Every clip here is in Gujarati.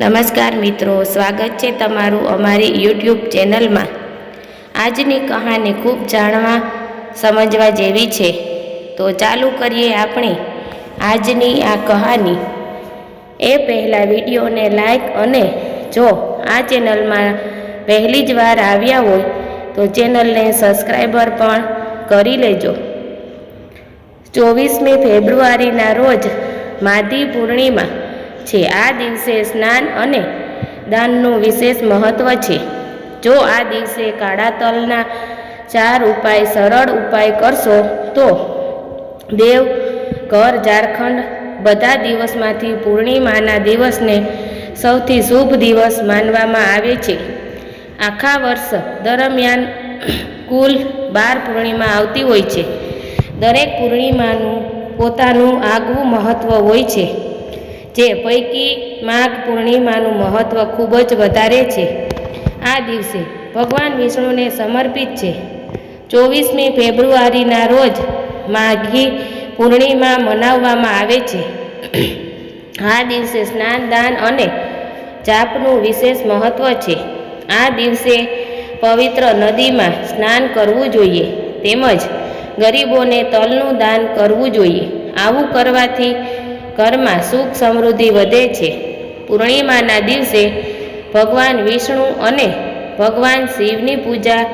નમસ્કાર મિત્રો, સ્વાગત છે તમારું અમારી યુટ્યુબ ચેનલમાં. આજની કહાની ખૂબ જાણવા, સમજવા જેવી છે. તો ચાલુ કરીએ આપણે આજની આ કહાની. એ પહેલાં વિડીયોને લાઈક અને જો આ ચેનલમાં પહેલી જ વાર આવ્યા હોય, તો ચેનલને સબસ્ક્રાઈબર પણ કરી લેજો. ચોવીસમી ફેબ્રુઆરીના રોજ માધી પૂર્ણિમા છે. આ દિવસે સ્નાન અને દાનનું વિશેષ મહત્વ છે. જો આ દિવસે કાળા તલના ચાર ઉપાય સરળ ઉપાય કરશો, તો દેવ, ઘર, ઝારખંડ બધા દિવસમાંથી પૂર્ણિમાના દિવસને સૌથી શુભ દિવસ માનવામાં આવે છે. આખા વર્ષ દરમિયાન કુલ બાર પૂર્ણિમા આવતી હોય છે. દરેક પૂર્ણિમાનું પોતાનું આગવું મહત્ત્વ હોય છે. જે પૈકી માઘ પૂર્ણિમાનું મહત્ત્વ ખૂબ જ વધારે છે. આ દિવસે ભગવાન વિષ્ણુને સમર્પિત છે. ચોવીસમી ફેબ્રુઆરીના રોજ માઘી પૂર્ણિમા મનાવવામાં આવે છે. આ દિવસે સ્નાન, દાન અને જાપનું વિશેષ મહત્ત્વ છે. આ દિવસે પવિત્ર નદીમાં સ્નાન કરવું જોઈએ. તેમજ ગરીબોને તલનું દાન કરવું જોઈએ. આવું કરવાથી ઘરમાં સુખ સમૃદ્ધિ વધે છે. પૂર્ણિમાના દિવસે ભગવાન વિષ્ણુ અને ભગવાન શિવની પૂજા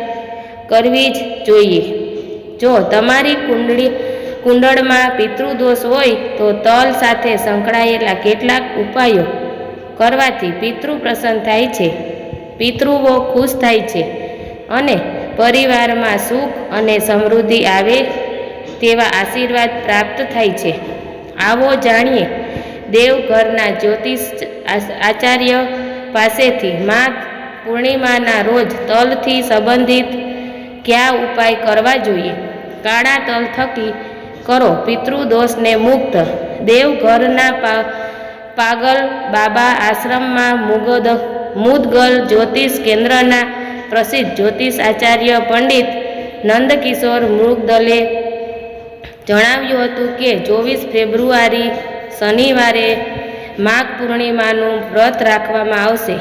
કરવી જ જોઈએ. જો તમારી કુંડળી, કુંડળમાં પિતૃદોષ હોય તો તલ સાથે સંકળાયેલા કેટલાક ઉપાયો કરવાથી પિતૃ પ્રસન્ન થાય છે. પિતૃઓ ખુશ થાય છે અને પરિવારમાં સુખ અને સમૃદ્ધિ આવે તેવા આશીર્વાદ પ્રાપ્ત થાય છે. આવો જાણીએ. દેવઘરના જ્યોતિષ આચાર્ય પાસેથી માઘ પૂર્ણિમાના રોજ તલથી સંબંધિત કયા ઉપાય કરવા જોઈએ? કાળા તલ થકી કરો, પિતૃદોષને મુક્ત. દેવઘરના પા, પાગલ બાબા આશ્રમમાં મુગદ મુદગલ જ્યોતિષ કેન્દ્રના પ્રસિદ્ધ જ્યોતિષ આચાર્ય પંડિત નંદકિશોર મૃગદલે જણાવ્યું હતું કે ચોવીસ ફેબ્રુઆરી શનિવારે માઘ પૂર્ણિમાનું વ્રત રાખવામાં આવશે.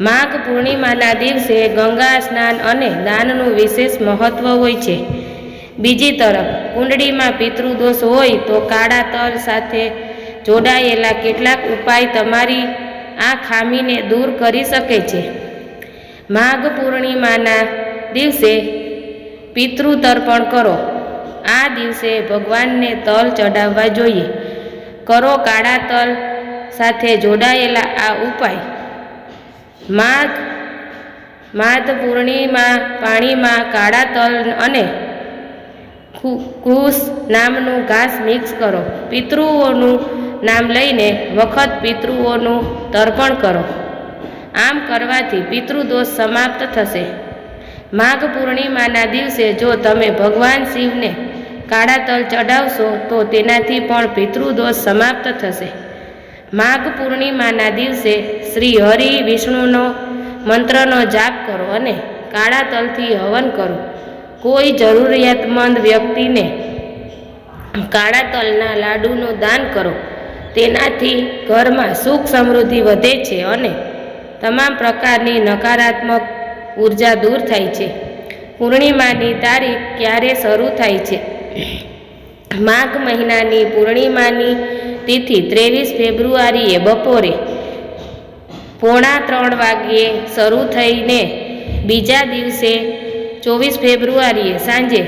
માઘ પૂર્ણિમાના દિવસે ગંગા સ્નાન અને દાનનું વિશેષ મહત્ત્વ હોય છે. બીજી તરફ, કુંડળીમાં પિતૃદોષ હોય તો કાળા તલ સાથે જોડાયેલા કેટલાક ઉપાય તમારી આ ખામીને દૂર કરી શકે છે. માઘ પૂર્ણિમાના દિવસે પિતૃતર્પણ કરો. આ દિવસે ભગવાનને તલ ચડાવવા જોઈએ. કરો કાળા તલ સાથે જોડાયેલા આ ઉપાય. માઘ માધ પૂર્ણિમા પાણીમાં કાળા તલ અને કૃષ નામનું ઘાસ મિક્સ કરો. પિતૃઓનું નામ લઈને વખત પિતૃઓનું તર્પણ કરો. આમ કરવાથી પિતૃદોષ સમાપ્ત થશે. માઘ પૂર્ણિમાના દિવસે જો તમે ભગવાન શિવને કાળા તલ ચડાવશો તો તેનાથી પણ પિતૃદોષ સમાપ્ત થશે. માઘ પૂર્ણિમાના દિવસે શ્રી હરિ વિષ્ણુનો મંત્રનો જાપ કરો અને કાળા તલથી હવન કરો. કોઈ જરૂરિયાતમંદ વ્યક્તિને કાળા તલના લાડુનું દાન કરો. તેનાથી ઘરમાં સુખ સમૃદ્ધિ વધે છે અને તમામ પ્રકારની નકારાત્મક ઊર્જા દૂર થાય છે. પૂર્ણિમાની તારીખ ક્યારે શરૂ થાય છે? માઘ મહિનાની પૂર્ણિમાની તિથિ ત્રેવીસ ફેબ્રુઆરીએ બપોરે પોણા ત્રણ વાગ્યે શરૂ થઈને બીજા દિવસે ચોવીસ ફેબ્રુઆરીએ સાંજે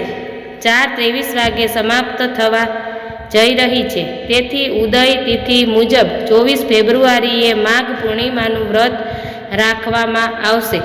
ચાર ત્રેવીસ વાગે સમાપ્ત થવા જઈ રહી છે. તેથી ઉદય તિથિ મુજબ ચોવીસ ફેબ્રુઆરીએ માઘ પૂર્ણિમાનું વ્રત રાખવામાં આવશે.